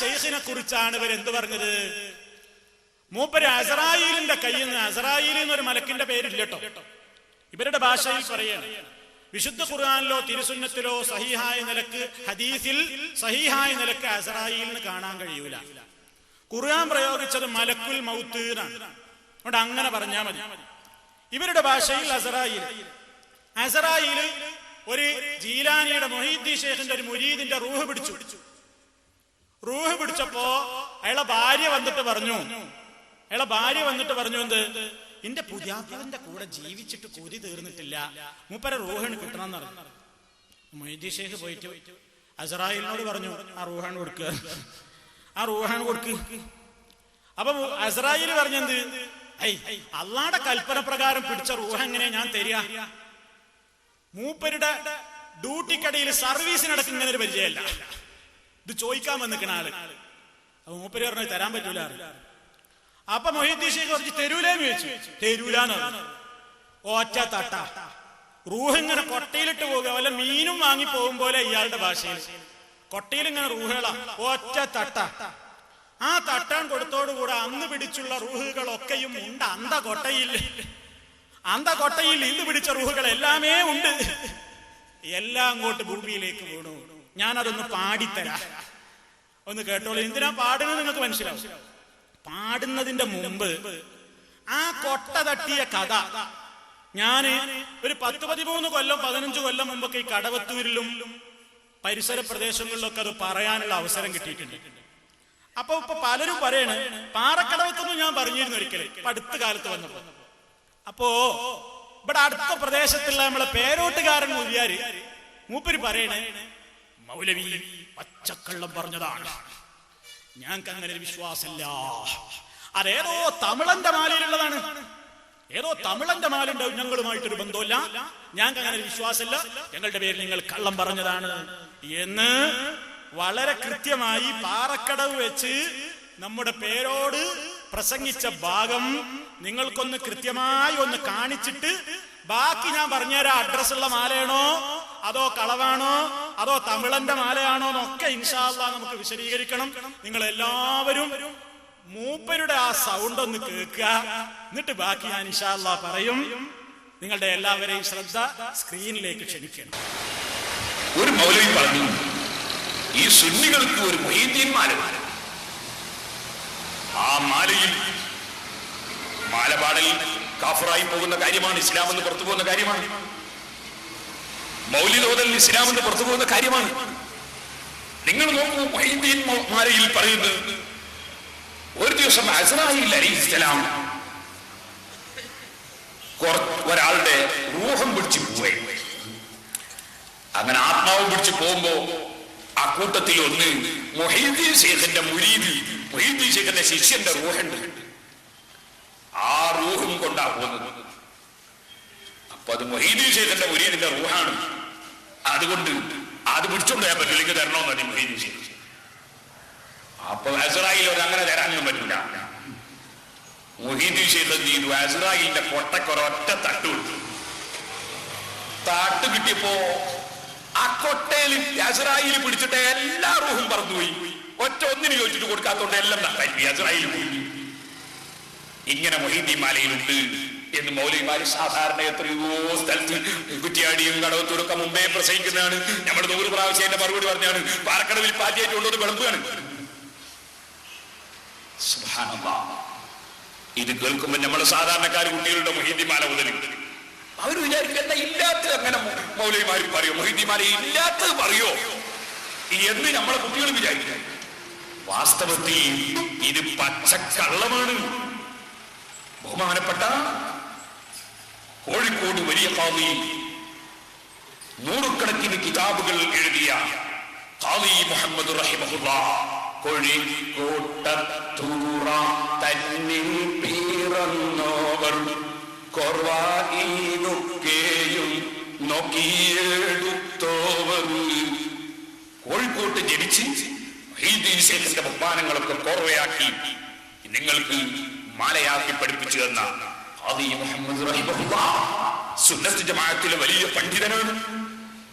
ഷെയ്ഖിനെ കുറിച്ചാണ് ഇവർ എന്ത് പറഞ്ഞത്? മൂപ്പര് അസറായിലിന്റെ കയ്യിൽ നിന്ന് അസറായിൽ എന്നൊരു മലക്കിന്റെ പേരില്ല കേട്ടോ. ഇവരുടെ ഭാഷയിൽ പറയാണ് വിശുദ്ധ ഖുർആാനിലോ തിരുസുന്നത്തിലോ സഹിഹായ നിലയ്ക്ക് ഹദീസിൽ സഹിഹായ നിലയ്ക്ക് അസറായിലിന് കാണാൻ കഴിയൂല. ഖുർആൻ പ്രയോഗിച്ചത് മലക്കുൽ മൗത്ത് അതുകൊണ്ട് അങ്ങനെ പറഞ്ഞാൽ മതി. ഇവരുടെ ഭാഷയിൽ അസറായിൽ. അസറായിൽ ഒരു ജീലാനിയുടെ മൊഹീദ്ദി ഷേഖിന്റെ ഒരു മുരീദിന്റെ റൂഹ് പിടിച്ചു. റൂഹ് പിടിച്ചപ്പോ അയാളെ ഭാര്യ വന്നിട്ട് പറഞ്ഞു. അയാളെ ഭാര്യ വന്നിട്ട് പറഞ്ഞു എന്ത്? എന്റെ പുതിയാപ്പിളന്റെ കൂടെ ജീവിച്ചിട്ട് കൊതി തീർന്നിട്ടില്ല. മൂപ്പര റൂഹണ് കിട്ടണം എന്ന് പറഞ്ഞു. മൊയ്തി ഷേഖ് പോയിട്ട് അസറായിലിനോട് പറഞ്ഞു ആ റൂഹാണ് കൊടുക്കുക ആ റൂഹാണ് കൊടുക്ക്. അപ്പൊ അസറായിൽ പറഞ്ഞെന്ത് അള്ളാടെ കൽപ്പന പ്രകാരം പിടിച്ച റൂഹ എങ്ങനെ ഞാൻ തരിക? മൂപ്പരുടെ ഡ്യൂട്ടിക്കടയിൽ സർവീസിനടക്കം ഇങ്ങനെ ഒരു പരിചയമല്ല. ഇത് ചോദിക്കാൻ വന്നിക്കണ ആൾ. അപ്പൊ മൂപ്പര് പറഞ്ഞു തരാൻ പറ്റൂല. അപ്പൊ മൊഹീദ്ദീഷേക്ക് കുറച്ച് തെരൂലേന്ന് ചോദിച്ചു. തെരുവിലാന്ന് ഓറ്റ തട്ട. റൂഹ് ഇങ്ങനെ കൊട്ടയിലിട്ട് പോകുക വല്ല മീനും വാങ്ങി പോകും പോലെ ഇയാളുടെ ഭാഷയിൽ. കൊട്ടയിൽ ഇങ്ങനെ റൂഹുകളാ. ഒറ്റ തട്ട. ആ തട്ടാൻ കൊടുത്തോടുകൂടെ അന്ന് പിടിച്ചുള്ള റൂഹുകളൊക്കെയും ഉണ്ട്. അന്ത കൊട്ടയിൽ. അന്ത കൊട്ടയിൽ ഇന്ന് പിടിച്ച റൂഹുകൾ എല്ലാമേ ഉണ്ട്. എല്ലാം അങ്ങോട്ട് ഭൂമിയിലേക്ക് വീണു. ഞാനതൊന്ന് പാടിത്തരാ. ഒന്ന് കേട്ടോളൂ. എന്തിനാ പാടുന്നത് നിങ്ങൾക്ക് മനസ്സിലാവും? പാടുന്നതിന്റെ മുമ്പ് ആ കൊട്ട തട്ടിയ കഥ. ഞാൻ ഒരു പത്ത് പതിമൂന്ന് കൊല്ലം പതിനഞ്ച് കൊല്ലം മുമ്പൊക്കെ ഈ കടവത്തൂരിലും പരിസര പ്രദേശങ്ങളിലൊക്കെ അത് പറയാനുള്ള അവസരം കിട്ടിയിട്ടുണ്ട്. അപ്പൊ ഇപ്പൊ പലരും പറയണ് പാറക്കടവത്തൊന്നും ഞാൻ പറഞ്ഞിരുന്നു ഒരിക്കലും ഇപ്പൊ അടുത്ത കാലത്ത് വന്നപ്പോ. അപ്പോ ഇവിടെ അടുത്ത പ്രദേശത്തുള്ള നമ്മളെ പേരോട്ടുകാരൻ മുരിയാര് മൂപ്പര് പറയണേ മൗലവി പച്ചക്കള്ളം പറഞ്ഞതാണ്. ഞങ്ങൾക്ക് അങ്ങനെ ഒരു വിശ്വാസമില്ല. അതേതോ തമിളന്റെ മാലയിലുള്ളതാണ്. ഏതോ തമിളന്റെ മാലുണ്ടാവും ഞങ്ങളുമായിട്ടൊരു ബന്ധമില്ല ഞങ്ങൾക്ക് അങ്ങനെ വിശ്വാസമില്ല. ഞങ്ങളുടെ പേരിൽ നിങ്ങൾ കള്ളം പറഞ്ഞതാണ്. എന്ന് വളരെ കൃത്യമായി പാറക്കടവ് വെച്ച് നമ്മുടെ പേരോട് പ്രസംഗിച്ച ഭാഗം നിങ്ങൾക്കൊന്ന് കൃത്യമായി ഒന്ന് കാണിച്ചിട്ട് ബാക്കി ഞാൻ പറഞ്ഞുതരാം. അഡ്രസ്സുള്ള മാലയാണോ? അതോ കളവാണോ? അതോ തമിളന്റെ മാലയാണോ എന്നൊക്കെ ഇൻഷാല്ല നമുക്ക് വിശദീകരിക്കണം. നിങ്ങൾ എല്ലാവരും മൂപ്പരുടെ ആ സൗണ്ട് ഒന്ന് കേൾക്കുക. എന്നിട്ട് ബാക്കി ഞാൻ ഇൻഷാല്ല പറയും. നിങ്ങളുടെ എല്ലാവരെയും ശ്രദ്ധ സ്ക്രീനിലേക്ക് ക്ഷണിക്കണം. ഒരു മൗലവി പറഞ്ഞു ഈ സുന്നികൾക്ക് ഒരു മൊയ്തീൻ ആ മാലയിൽ മാലപാടൽ കാഫറായി പോകുന്ന കാര്യമാണ് ഇസ്ലാം എന്ന് പുറത്തു പോകുന്ന കാര്യമാണ്. മൗലിലോതൽ ഇസ്ലാമിന്റെ പുറത്തു പോകുന്ന കാര്യമാണ്. നിങ്ങൾ നോക്കൂ മൊയ്തീൻ മ- മാലയിൽ പറയുന്നത് ഒരു ദിവസം അസറായിൽ അലിസ്ലാം ഒരാളുടെ റൂഹം പിടിച്ചു പോവേ. അങ്ങനെ ആത്മാവ് പിടിച്ചു പോകുമ്പോ ആ കൂട്ടത്തിൽ ഒന്ന് മൊഹീദ്ദീൻ ശേഖന്റെ മുരീദ് മൊഹീദ്ദീൻ ശേഖന്റെ ശിഷ്യന്റെ റൂഹുണ്ട് ആ റൂഹും കൊണ്ടാ പോകുന്നത്. അപ്പൊ അത് മൊഹീദ്ദീൻ ശേഖന്റെ മുരീദിന്റെ റൂഹാണ് അതുകൊണ്ട് അത് പിടിച്ചോണ്ട് പോയാൽ പറ്റില്ല എനിക്ക് തരണമെന്ന് പറഞ്ഞു മുഹീദ് ശേഖ് അപ്പൊ അസറായിൽ ഒരു അങ്ങനെ തരാനൊന്നും പറ്റില്ല മുഹീദ് ശേഖ് എന്ത് ചെയ്തു? അസറായിലിന്റെ കൊട്ടക്കൊരൊറ്റ തട്ട് കൊടുത്തു. താട്ട് കിട്ടിയപ്പോ ആ കൊട്ടയിൽ യസറായിൽ പിടിച്ചിട്ട് എല്ലാ റൂഹും പറന്നുപോയി. ഒറ്റ ഒന്നിന് ചോദിച്ചിട്ട് കൊടുക്കാത്തോണ്ട് എല്ലാം നഷ്ടായി യസറായിൽ പോയി. ഇങ്ങനെ മൊഹീദ്ദീൻ മാലയിലുണ്ട് എന്ന് മൗലിമാര് സാധാരണ എത്രയോ സ്ഥലത്ത് കുറ്റിയാടിയും കടവത്തൂരൊക്കെ മുമ്പേ പ്രസംഗിക്കുന്നതാണ്. നമ്മുടെ നൂറ് പ്രാവശ്യം എന്റെ മറുപടി പറഞ്ഞാണ്. പാലക്കടവിൽ പാറ്റിയായിട്ട് കൊണ്ടുവന്ന് വിളമ്പുകയാണ്. ഇത് കേൾക്കുമ്പോൾ നമ്മൾ സാധാരണക്കാർ കുട്ടികളുടെ മൊഹീദ്ദീൻ മാല മുതൽ അവർ വിചാരിക്കും എന്താ ഇല്ലാത്തത് അങ്ങനെ മൗലവിമാർ പറയോ. മൊഹിദ്ദിമാരെ ഇല്ലാത്തത് പറയോ? എന്ന് നമ്മളെ കുട്ടികൾ വിചാരിക്കുക വാസ്തവത്തിൽ ഇത് പച്ചക്കള്ളമാണ്. ബഹുമാനപ്പെട്ട കോഴിക്കോട് വലിയ കാവിയിൽ നൂറുകണക്കിന് കിതാബുകൾ എഴുതിയ കാവി മുഹമ്മദ് റഹിമഹുല്ല. കോഴിക്കോട്ടൂറ തന്നിൽ പിറന്നോവർ കൊർവായിനൊക്കെയും നോക്കിയെടുത്തോവർ. കോഴിക്കോട്ട് ജനിച്ച് ഹൈദീശേഖന്റെ ബഹുമാനങ്ങളൊക്കെ കോർവയാക്കി നിങ്ങൾക്ക് മാലയാക്കി പഠിപ്പിച്ചു തന്ന സുന്നത്ത് ജമാഅത്തിലെ വലിയ പണ്ഡിതനാണ്.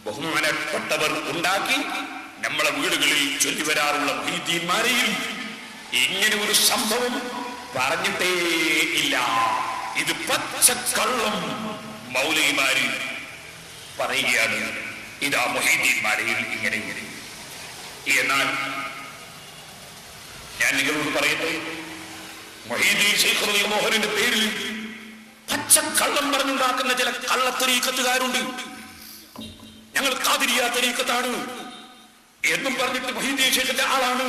ബഹുമാനപ്പെട്ടവർ ഉണ്ടാക്കി നമ്മളെ വീടുകളിൽ ചൊല്ലി വരാറുള്ള ഭീതിമാരെയും ഇങ്ങനെ ഒരു സംഭവം പറഞ്ഞിട്ടേ ഇല്ല. ഇത് പച്ചക്കള്ളം മൗലവിമാര് പറയുകയാണ്. ഇതാ മൊഹീദ്ദീന്മാരെയും ഇങ്ങനെ ഇങ്ങനെ. എന്നാൽ ഞാൻ നിങ്ങളോട് പറയട്ടെ മൊഹീദ്ദീൻ ശേഖർ മോഹനന്റെ പേരിൽ പച്ചക്കള്ളം പറഞ്ഞുണ്ടാക്കുന്ന ചില കള്ളത്തരീക്കത്തുകാരുണ്ട് ഞങ്ങൾ കാതിരിയ തരീക്കത്താണ് എന്നും പറഞ്ഞിട്ട് മൊഹീദ്ദീൻ ആളാണ്.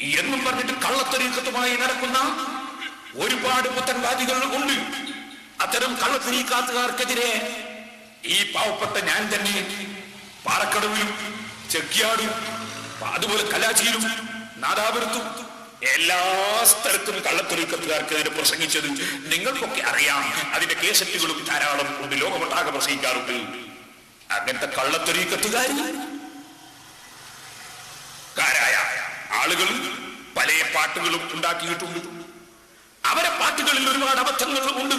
എന്നും പറഞ്ഞിട്ട് കള്ളത്തരീക്കത്തുമായി നടക്കുന്ന ഒരുപാട് പുത്തൻവാദികൾ ഉണ്ട്. അത്തരം കള്ളത്തരീക്കാത്തുകാർക്കെതിരെ ഈ പാവപ്പെട്ട ഞാൻ തന്നെ പാറക്കടവിലും ചെക്കിയാടും അതുപോലെ കലാച്ചിയിലും നാദാപുരത്തും എല്ലാ സ്ഥലത്തും കള്ളത്തൊരുക്കത്തുകാർക്കെതിരെ പ്രസംഗിച്ചത് നിങ്ങൾക്കൊക്കെ അറിയാം. അതിന്റെ കേസറ്റുകളും ധാരാളം ഉണ്ട്. ലോകമൊട്ടാകെ പ്രസംഗിക്കാറുണ്ട്. അങ്ങനത്തെ കള്ളത്തൊരീക്കത്തുകാർ കാരായ ആളുകൾ പല പാട്ടുകളും ഉണ്ടാക്കിയിട്ടുണ്ട്. അവരെ പാട്ടുകളിൽ ഒരുപാട് അബദ്ധങ്ങൾ ഉണ്ട്.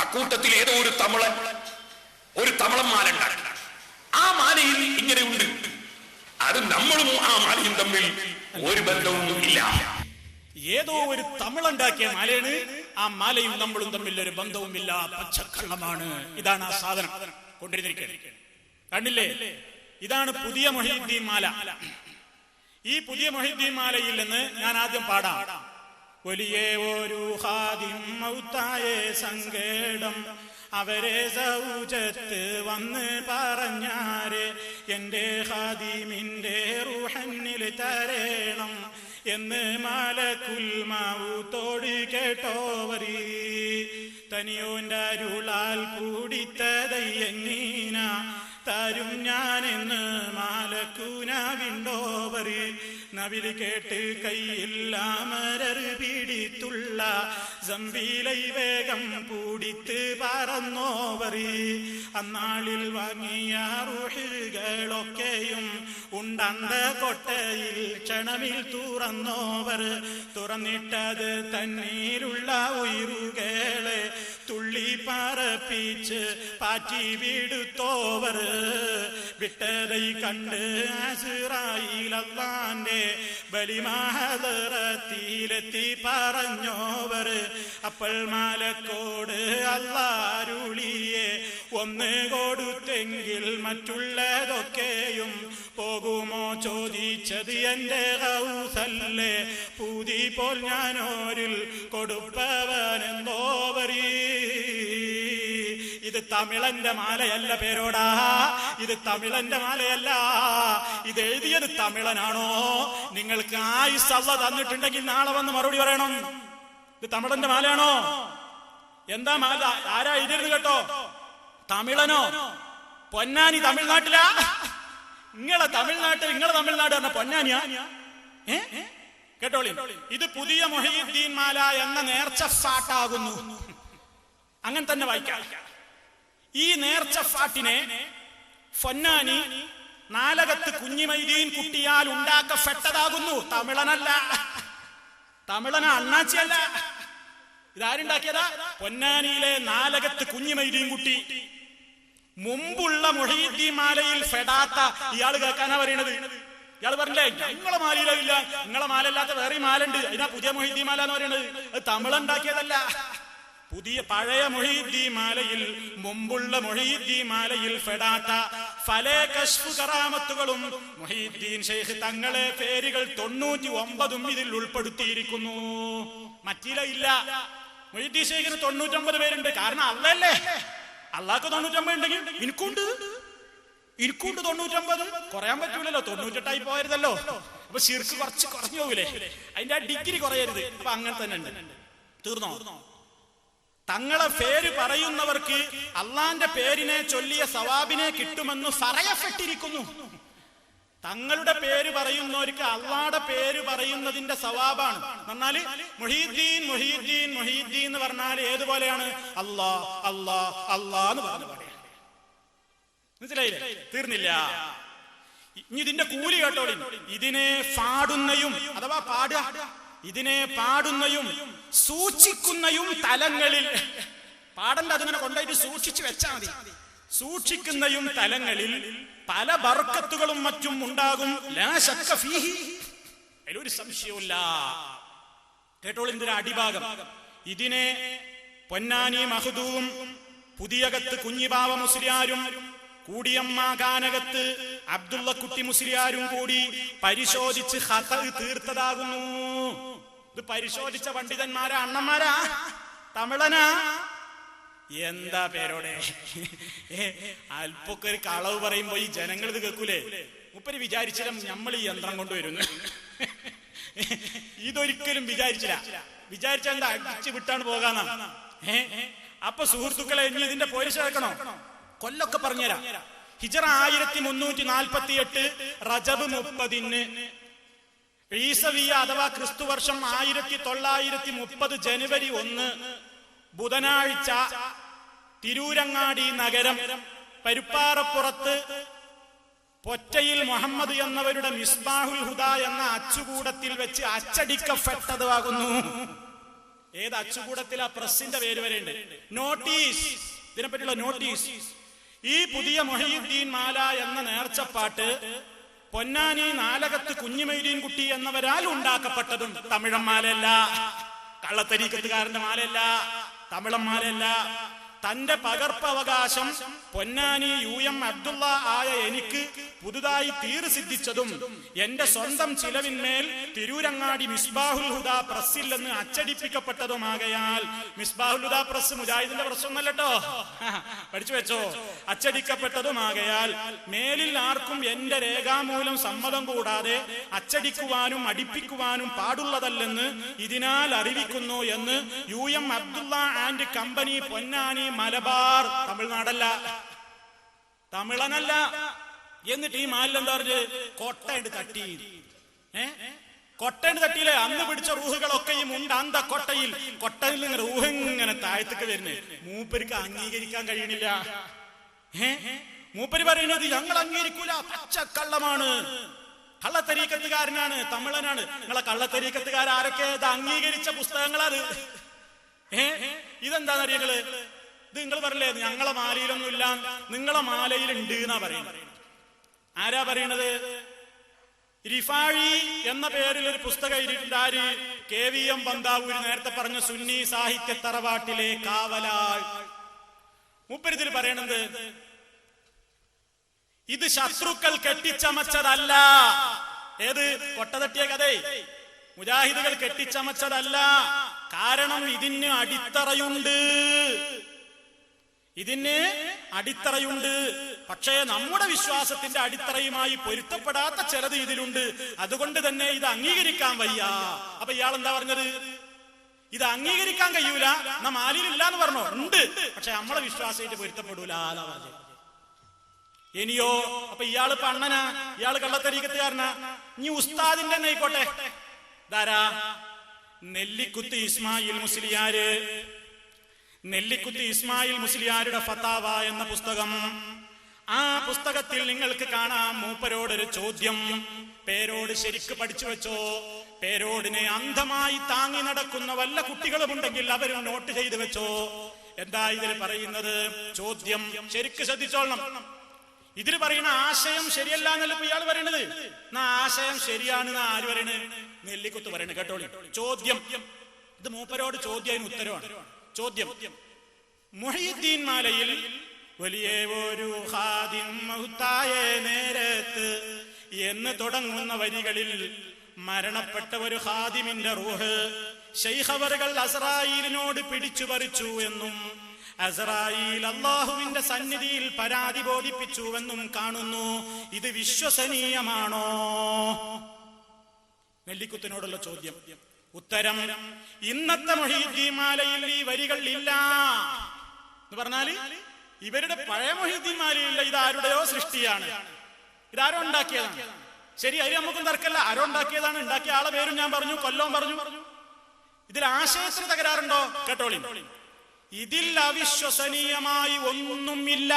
അക്കൂട്ടത്തിൽ ഏതോ ഒരു തമിളൻ ഒരു തമിളൻ മാല ഉണ്ടാക്കി. ആ മാലയിൽ ഇങ്ങനെ ഉണ്ട്. അത് നമ്മളും ആ മാലയും തമ്മിൽ ഒരു ബന്ധവും ഇല്ല ഏതോ ഒരു തമിളുണ്ടാക്കിയ മാലയാണ്. ആ മാലയും നമ്മളും തമ്മിൽ ഒരു ബന്ധവുമില്ല. പച്ചക്കള്ളമാണ്. ഇതാണ് ആ സാധനം. കൊണ്ടിരുന്നിരിക്കുന്നത് കണ്ടില്ലേ? ഇതാണ് പുതിയ മൊഹീദ്ദീൻ മാല. ഈ പുതിയ മൊഹീദ്ദീൻ മാലയിൽ നിന്ന് ഞാൻ ആദ്യം പാടാം. വലിയ ഒരു ഹാദിം മൗത്തായ സങ്കേടം. അവരെ സൗജത്ത് വന്ന് പറഞ്ഞാരെ എന്റെ ഹാദിമിന്റെ റൂഹന്നിൽ തരേണം എന്ന് മാലക്കുൽ മാവൂത്തോട് കേട്ടോവരി. തനിയോന്റെ അരുളാൽ കൂടിത്തതയ്യങ്ങീന തരും ഞാനെന്ന് മാലക്കൂന വിണ്ടോവറി കേട്ട് കേട്ട് മരർ പിടിത്തുള്ള ജമ്പീലൈ വേഗം പൂടിത്ത് പറന്നോവറി. അന്നാളിൽ വാങ്ങിയ റുഹികളൊക്കെയും ഉണ്ടണ്ട കൊട്ടയിൽ ക്ഷണമിൽ തുറന്നോവർ. തുറന്നിട്ടത് തന്നീരുള്ള ഉയരുകളെ തുള്ളി പറപ്പിച്ച് പാറ്റി വിടുത്തോവർ. വിട്ടതൈ കണ്ട് ആശുറായിലെ ബലിമാഹതറത്തിയിലെത്തി പറഞ്ഞോവർ. അപ്പോൾ മാലക്കോട് അല്ലാരുളിയെ ഒന്ന് കൊടുത്തെങ്കിൽ മറ്റുള്ളതൊക്കെയും പോകുമോ ചോദിച്ചത് എന്റെ ഹൗസല്ലേ? പൂതി പോൽ ഞാനോരിൽ കൊടുപ്പവനെന്തോവരീ? തമിളന്റെ മാലയല്ല പേരോടാ. ഇത് തമിളന്റെ മാലയല്ല. ഇത് എഴുതിയത് തമിളനാണോ? നിങ്ങൾക്ക് ആയുസ് അള്ള തന്നിട്ടുണ്ടെങ്കിൽ നാളെ വന്ന് മറുപടി പറയണം. ഇത് തമിളന്റെ മാലയാണോ? എന്താ മാല? ആരാ എഴുതിയത് കേട്ടോ? തമിളനോ? പൊന്നാനി തമിഴ്നാട്ടിലാ? നിങ്ങളെ തമിഴ്നാട്ടിൽ നിങ്ങളെ തമിഴ്നാട് പറഞ്ഞ പൊന്നാനിയാ? കേട്ടോളി. ഇത് പുതിയ മൊഹീദ്ദീൻ മാല എന്ന നേർച്ച സാട്ടാകുന്നു അങ്ങനെ തന്നെ വായിക്കാം. ഈ നേർച്ച ഫാട്ടിനെ ഫൊന്നാനി നാലകത്ത് കുഞ്ഞിമൈദീൻ കുട്ടിയാൽ ഉണ്ടാക്കപ്പെട്ടതാകുന്നു. തമിളനല്ല. തമിളന അണ്ണാച്ചിയല്ല ഇതാരുണ്ടാക്കിയതാ? പൊന്നാനിയിലെ നാലകത്ത് കുഞ്ഞിമൈദീൻ കുട്ടി. മുമ്പുള്ള മൊഹീദ്ദീൻ മാലയിൽ ഫെടാത്ത ഇയാൾ കേൾക്കാനാ പറയണത്. ഇയാൾ പറഞ്ഞില്ലേ ഞങ്ങളെ മാലയിലോ ഇല്ല. നിങ്ങളെ മാലല്ലാത്ത വേറെ മാലുണ്ട് അതിനാ പുതിയ മൊഹീദ്ദീൻ മാല എന്ന് പറയുന്നത് അത് തമിളുണ്ടാക്കിയതല്ല പുതിയ പഴയ മൊഹീദ്ദീ മാലയിൽ മുമ്പുള്ള മൊഹീദ്ദീ മാലയിൽ ഫെടാത്ത ഫലേ കശ്ഫു കറാമത്തുകളും മൊഹീദ്ദീൻ ഷെയ്ഖ് തങ്ങളെ പേരുകൾ തൊണ്ണൂറ്റി ഒമ്പതും ഇതിൽ ഉൾപ്പെടുത്തിയിരിക്കുന്നു. മറ്റില ഇല്ല. മൊഹീദ്ദീൻ ഷെയ്ഖിന് തൊണ്ണൂറ്റൊമ്പത് പേരുണ്ട്. കാരണം അല്ലല്ലേ അള്ളാഹ്ക്ക് തൊണ്ണൂറ്റൊമ്പത് ഉണ്ടെങ്കിൽ എനിക്കുണ്ട് എനിക്കുണ്ട് തൊണ്ണൂറ്റൊമ്പത്. കുറയാൻ പറ്റൂലല്ലോ. തൊണ്ണൂറ്റെട്ടായി പോയരുതല്ലോ. അപ്പൊ ശിർക്ക് കുറച്ച് കുറഞ്ഞു പോകില്ലേ അതിന്റെ ആ ഡിഗ്രി കുറയരുത്. അപ്പൊ അങ്ങനെ തന്നെ ഉണ്ട്. തീർന്നോ? തങ്ങളെ പേര് പറയുന്നവർക്ക് അള്ളാന്റെ പേരിനെ ചൊല്ലിയ സവാബിനെ കിട്ടുമെന്ന് സറയപ്പെട്ടിരിക്കുന്നു. തങ്ങളുടെ പേര് പറയുന്നവർക്ക് അള്ളാടെ പേര് പറയുന്നതിന്റെ സവാബാണ്. എന്നാൽ മൊഹീദ്ദീൻ മൊഹീദ്ദീൻ മൊഹീദ്ദീൻ എന്ന് പറഞ്ഞാൽ ഏതുപോലെയാണ്? അല്ലാ അല്ലാ അല്ലാ എന്ന് പറഞ്ഞ മനസ്സിലായില്ലേ? തീർന്നില്ല. ഇനി ഇതിന്റെ കൂലി കേട്ടോളി. ഇതിനെ പാടുന്നയും അഥവാ പാടുക. ഇതിനെ പാടുന്നയും സൂക്ഷിക്കുന്നയും തലങ്ങളിൽ. പാടണ്ട അതിങ്ങനെ കൊണ്ടുപോയിട്ട് സൂക്ഷിച്ചു വെച്ചാൽ മതി. സൂക്ഷിക്കുന്നയും തലങ്ങളിൽ പല ബർക്കത്തുകളും മറ്റും ഉണ്ടാകും. അതിലൊരു സംശയവുമില്ല. കേട്ടോൾ ഇതിന്റെ അടിഭാഗം. ഇതിനെ പൊന്നാനി മഹദൂവും പുതിയകത്ത് കുഞ്ഞിബാവ മുസ്ലിയാരും കൂടിയമ്മ ഗാനകത്ത് അബ്ദുള്ള കുട്ടി മുസ്ലിയാരും കൂടി പരിശോധിച്ച് തീർത്തതാകുന്നു. ഇത് പരിശോധിച്ച പണ്ഡിതന്മാരാ അണ്ണന്മാരാ? തമിഴനാ എന്താ പേരോടെ? അല്പൊക്കെ ഒരു കളവ് പറയുമ്പോ ഈ ജനങ്ങൾ ഇത് കേൾക്കൂലേ? മുപ്പര് വിചാരിച്ചാലും നമ്മൾ ഈ യന്ത്രം കൊണ്ടുവരുന്നു ഇതൊരിക്കലും വിചാരിച്ചില്ല. വിചാരിച്ച എന്താ അടിച്ചു വിട്ടാണ് പോകാന്നാ? ഏ? അപ്പൊ സുഹൃത്തുക്കളെ ഇനി ഇതിന്റെ പോലീസ് കേൾക്കണോ കൊല്ലൊക്കെ പറഞ്ഞുതരാം. ഹിജറ ആയിരത്തി മുന്നൂറ്റി നാൽപ്പത്തി എട്ട് റജബ് മുപ്പതിന്. ഈസവിയ അഥവാ ക്രിസ്തു വർഷം ആയിരത്തി തൊള്ളായിരത്തി മുപ്പത് ജനുവരി ഒന്ന് ബുധനാഴ്ച തിരൂരങ്ങാടി നഗരം പരുപ്പാറപ്പുറത്ത് പൊറ്റയിൽ മുഹമ്മദ് എന്നവരുടെ മിസ്ബാഹുൽ ഹുദ എന്ന അച്ചുകൂടത്തിൽ വെച്ച് അച്ചടിക്കപ്പെട്ടതാകുന്നു. ഏത് അച്ചുകൂടത്തിൽ ആ പ്രസിന്റെ പേര് വരെയുണ്ട്. നോട്ടീസ്. ഇതിനെപ്പറ്റിയുള്ള നോട്ടീസ്. ഈ പുതിയ മൊഹീദ്ദീൻ മാല എന്ന നേർച്ചപ്പാട്ട് പൊന്നാനി നാലകത്ത് കുഞ്ഞുമൈലീൻ കുട്ടി എന്നവരാൽ ഉണ്ടാക്കപ്പെട്ടതും തമിഴൻ മാലയല്ല. കള്ളത്തരീക്കത്തുകാരന്റെ മാലയല്ല. തമിഴൻ മാലയല്ല. തന്റെ പകർപ്പവകാശം പൊന്നാനി യു എം അബ്ദുള്ള ആയ എനിക്ക് പുതുതായി തീർ സിദ്ധിച്ചതും എന്റെ സ്വന്തം ചിലവിന്മേൽ തിരൂരങ്ങാടി മിസ്ബാഹുൽ ഹുദ പ്രസ്സിൽ നിന്ന് അച്ചടിപ്പിക്കപ്പെട്ടതുമാകയാൽ മിസ്ബാഹുൽ ഹുദ പ്രസ് മുജാഹിദിന്റെ പ്രശ്നമല്ലോ പഠിച്ചു വെച്ചോ? അച്ചടിക്കപ്പെട്ടതുമാകയാൽ മേലിൽ ആർക്കും എന്റെ രേഖാമൂലം സമ്മതം കൂടാതെ അച്ചടിക്കുവാനും അടിപ്പിക്കുവാനും പാടുള്ളതല്ലെന്ന് ഇതിനാൽ അറിയിക്കുന്നു എന്ന് U M Abdulla and company Ponnani Malabar തമിഴ്നാടല്ല. തമിഴനല്ല എന്നിട്ട് ഈ മാലിൽ എന്താ പറഞ്ഞ്? കൊട്ടയിട്ട് തട്ടി. ഏ? കൊട്ടയിട്ട് തട്ടിയില്ലേ അന്ന് പിടിച്ച റൂഹുകളൊക്കെയും ഉണ്ട് അന്ത കൊട്ടയിൽ കൊട്ടയിൽ നിന്ന് റൂഹ് ഇങ്ങനെ താഴത്തേക്ക് വരുന്നേ. മൂപ്പർക്ക് അംഗീകരിക്കാൻ കഴിയണില്ല. ഏ? മൂപ്പര് പറയുന്നത് ഞങ്ങൾ അംഗീകരിക്കൂല. പച്ചക്കള്ളമാണ്. കള്ളത്തരീക്കത്തുകാരനാണ്. തമിഴനാണ് നിങ്ങളെ കള്ളത്തരീക്കത്തുകാർ ആരൊക്കെ? അംഗീകരിച്ച പുസ്തകങ്ങളത് ഏ? ഇതെന്താന്ന് അറിയങ്ങൾ ഇത് നിങ്ങൾ പറയില്ലേ ഞങ്ങളെ മാലയിലൊന്നും ഇല്ല നിങ്ങളെ മാലയിൽ ഉണ്ട് എന്നാ പറയുന്നത്. ആരാ പറയണത്? റിഫാഴി എന്ന പേരിൽ ഒരു പുസ്തകം എഴുതിയിട്ടുണ്ട്. ആര്? K V M Bandavoor. നേരത്തെ പറഞ്ഞ സുന്നി സാഹിത്യ തറവാട്ടിലെ കാവലാൾ. മുപ്പരിതിൽ പറയണത് ഇത് ശത്രുക്കൾ കെട്ടിച്ചമച്ചതല്ല. ഏത്? കൊട്ടതട്ടിയ കഥേ. മുജാഹിദുകൾ കെട്ടിച്ചമച്ചതല്ല. കാരണം ഇതിന് അടിത്തറയുണ്ട്. ഇതിന് അടിത്തറയുണ്ട്. പക്ഷേ നമ്മുടെ വിശ്വാസത്തിന്റെ അടിത്തറയുമായി പൊരുത്തപ്പെടാത്ത ചിലത് ഇതിലുണ്ട്. അതുകൊണ്ട് തന്നെ ഇത് അംഗീകരിക്കാൻ വയ്യ. അപ്പൊ ഇയാൾ എന്താ പറഞ്ഞത്? ഇത് അംഗീകരിക്കാൻ കഴിയൂല. നാം ആലിലില്ല എന്ന് പറഞ്ഞോ? ഉണ്ട്. പക്ഷെ നമ്മളെ വിശ്വാസമായിട്ട് പൊരുത്തപ്പെടൂല. ഇനിയോ അപ്പൊ ഇയാൾ പണ്ണനാ ഇയാൾ കള്ളത്തരീക്കത്തുകാരനാ? ഇനി ഉസ്താദിന്റെ തന്നെ ആയിക്കോട്ടെ. ധാരാ നെല്ലിക്കുത്ത് ഇസ്മായിൽ മുസ്ലിയാര്. നെല്ലിക്കുത്തി ഇസ്മായിൽ മുസ്ലിയാരുടെ ഫത്താവ എന്ന പുസ്തകം. ആ പുസ്തകത്തിൽ നിങ്ങൾക്ക് കാണാം മൂപ്പരോടൊരു ചോദ്യം. പേരോട് ശരിക്ക് പഠിച്ചു വെച്ചോ? പേരോടിനെ അന്ധമായി താങ്ങി നടക്കുന്ന വല്ല കുട്ടികളുമുണ്ടെങ്കിൽ അവരും നോട്ട് ചെയ്തു വെച്ചോ? എന്താ ഇതിൽ പറയുന്നത്? ചോദ്യം. ശരിക്ക് ശ്രദ്ധിച്ചോളണം. ഇതിൽ പറയുന്ന ആശയം ശരിയല്ല എന്നല്ല ഇയാൾ പറയണത്? എന്നാ ആശയം ശരിയാണ് എന്നാ ആര് പറയണത് നെല്ലിക്കുത്ത് പറയണത് കേട്ടോളി. ചോദ്യം. ഇത് മൂപ്പരോട് ചോദ്യം ഉത്തരവാണ്. ചോദ്യം. മൊഹീദ്ദീൻ മാലയിൽ വലിയ ഒരു ഹാദിം മഹത്തായ നേരത്ത് എന്ന് തുടങ്ങുന്ന വരികളിൽ മരണപ്പെട്ട ഒരു ഹാദിമിന്റെ റൂഹ് ശൈഖവറുകൾ അസറായിലിനോട് പിടിച്ചു പറിച്ചു എന്നും അസറായിൽ അള്ളാഹുവിന്റെ സന്നിധിയിൽ പരാതി ബോധിപ്പിച്ചുവെന്നും കാണുന്നു. ഇത് വിശ്വസനീയമാണോ? നെല്ലിക്കുത്തിനോടുള്ള ചോദ്യം. ഉത്തരം ഇന്നത്തെ മൊഹീദ്ദീമാലയിൽ ഈ വരികൾ ഇല്ല. എന്ന് പറഞ്ഞാൽ ഇവരുടെ പഴയ മൊഹീദ്ദീമാലയില്ല ഇത് ആരുടെയോ സൃഷ്ടിയാണ്. ഇതാരോ ഉണ്ടാക്കിയതാണ്. ശരി അരി നമുക്കും തർക്കല്ല ആരോ ഉണ്ടാക്കിയതാണ്. ഉണ്ടാക്കിയ ആളെ പേരും ഞാൻ പറഞ്ഞു കൊല്ലവും പറഞ്ഞു. ഇതിൽ ആശയത്തിന് തകരാറുണ്ടോ? കേട്ടോളി. ഇതിൽ അവിശ്വസനീയമായി ഒന്നുമില്ല.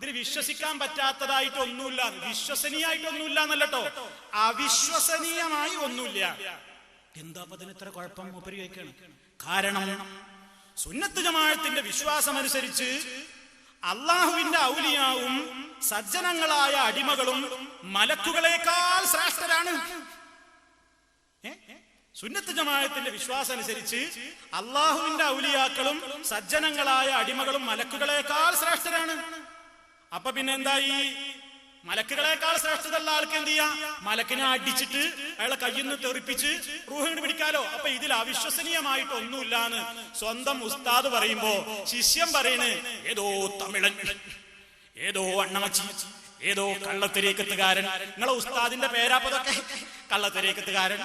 ഇതിൽ വിശ്വസിക്കാൻ പറ്റാത്തതായിട്ട് ഒന്നുമില്ല. വിശ്വസനീയമായിട്ട് ഒന്നുമില്ല എന്നല്ലോ അവിശ്വസനീയമായി ഒന്നുമില്ല. എന്താ അപ്പൊ അതിന് ഇത്ര കുഴപ്പം? മൂപ്പര് ചോദിക്കാണ്. കാരണം സുന്നത്ത് ജമാഅത്തിന്റെ വിശ്വാസം അനുസരിച്ച് അള്ളാഹുവിന്റെ ഔലിയാവും സജ്ജനങ്ങളായ അടിമകളും മലക്കുകളേക്കാൾ ശ്രേഷ്ഠരാണ്? സുന്നത്ത് ജമാഅത്തിന്റെ വിശ്വാസം അനുസരിച്ച് അള്ളാഹുവിന്റെ ഔലിയാക്കളും സജ്ജനങ്ങളായ അടിമകളും മലക്കുകളേക്കാൾ ശ്രേഷ്ഠരാണ്. അപ്പൊ പിന്നെ എന്തായി? മലക്കുകളെക്കാൾ ശ്രേഷ്ഠതയുള്ള ആൾക്ക് എന്ത് ചെയ്യാം? മലക്കിനെ അടിച്ചിട്ട് അയാളെ കയ്യിൽ നിന്ന് തെറിപ്പിച്ച് റൂഹിന് പിടിക്കാലോ. അപ്പൊ ഇതിൽ അവിശ്വസനീയമായിട്ട് ഒന്നുമില്ലാന്ന് സ്വന്തം ഉസ്താദ് പറയുമ്പോ ശിഷ്യം പറയണ് ഏതോ തമിഴൻ ഏതോ അണ്ണമച്ചി ഏതോ കള്ളത്തിരേക്കത്തുകാരൻ. നിങ്ങളെ ഉസ്താദിന്റെ പേരാപ്പതൊക്കെ കള്ളത്തിരേക്കത്തുകാരൻ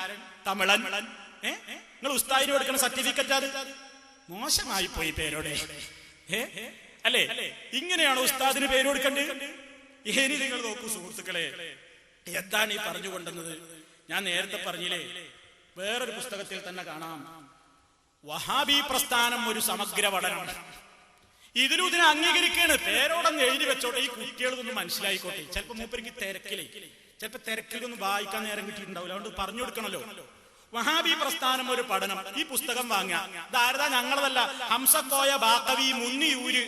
തമിഴൻ നിങ്ങൾ ഉസ്താദിന് കൊടുക്കുന്ന സർട്ടിഫിക്കറ്റ് അത്? മോശമായി പോയി പേരോടെ അല്ലേ? ഇങ്ങനെയാണ് ഉസ്താദിന് പേര് കൊടുക്കേണ്ടത്? ഇനി നിങ്ങൾ നോക്കൂ സുഹൃത്തുക്കളെ എന്താണ് ഈ പറഞ്ഞു പറഞ്ഞുകൊണ്ടുന്നത് ഞാൻ നേരത്തെ പറഞ്ഞില്ലേ വേറൊരു പുസ്തകത്തിൽ തന്നെ കാണാം. വഹാബി പ്രസ്ഥാനം ഒരു സമഗ്ര പഠനമാണ് ഇതിലും ഇതിനെ അംഗീകരിക്കാണ് പേരോടൊന്ന് എഴുതി വെച്ചോട്ടെ ഈ കുട്ടികളൊന്നും മനസ്സിലായിക്കോട്ടെ. ചിലപ്പോ മൂപ്പർക്ക് തിരക്കിലേ. ചിലപ്പോ തിരക്കിലൊന്നും വായിക്കാൻ നേരം കിട്ടിയിട്ടുണ്ടാവില്ല. അതുകൊണ്ട് പറഞ്ഞു കൊടുക്കണല്ലോ. വഹാബി പ്രസ്ഥാനം ഒരു പഠനം. ഈ പുസ്തകം വാങ്ങുക. ഇതാരതാ ഞങ്ങളതല്ല. ഹംസക്കോയ ബാക്കവി മുന്നിയൂര്.